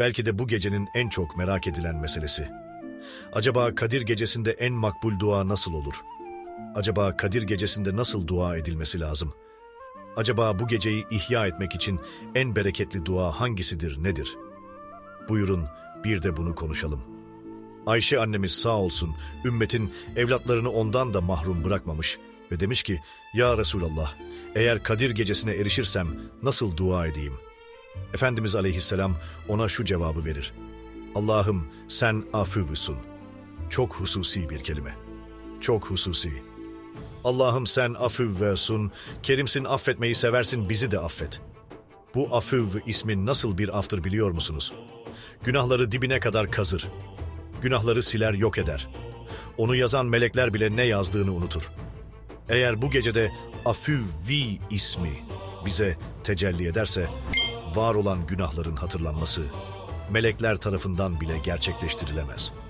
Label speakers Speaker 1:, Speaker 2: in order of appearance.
Speaker 1: belki de bu gecenin en çok merak edilen meselesi. Acaba Kadir gecesinde en makbul dua nasıl olur? Acaba Kadir gecesinde nasıl dua edilmesi lazım? Acaba bu geceyi ihya etmek için en bereketli dua hangisidir, nedir? Buyurun bir de bunu konuşalım. Ayşe annemiz sağ olsun ümmetin evlatlarını ondan da mahrum bırakmamış ve demiş ki Ya Resulallah eğer Kadir gecesine erişirsem nasıl dua edeyim? Efendimiz aleyhisselam ona şu cevabı verir. Allah'ım sen afüvüsün. Çok hususi bir kelime. Çok hususi. Allah'ım sen afüvvesun, kerimsin affetmeyi seversin bizi de affet. Bu afüv ismin nasıl bir aftır biliyor musunuz? Günahları dibine kadar kazır. Günahları siler yok eder. Onu yazan melekler bile ne yazdığını unutur. Eğer bu gecede afüvvi ismi bize tecelli ederse, var olan günahların hatırlanması melekler tarafından bile gerçekleştirilemez.''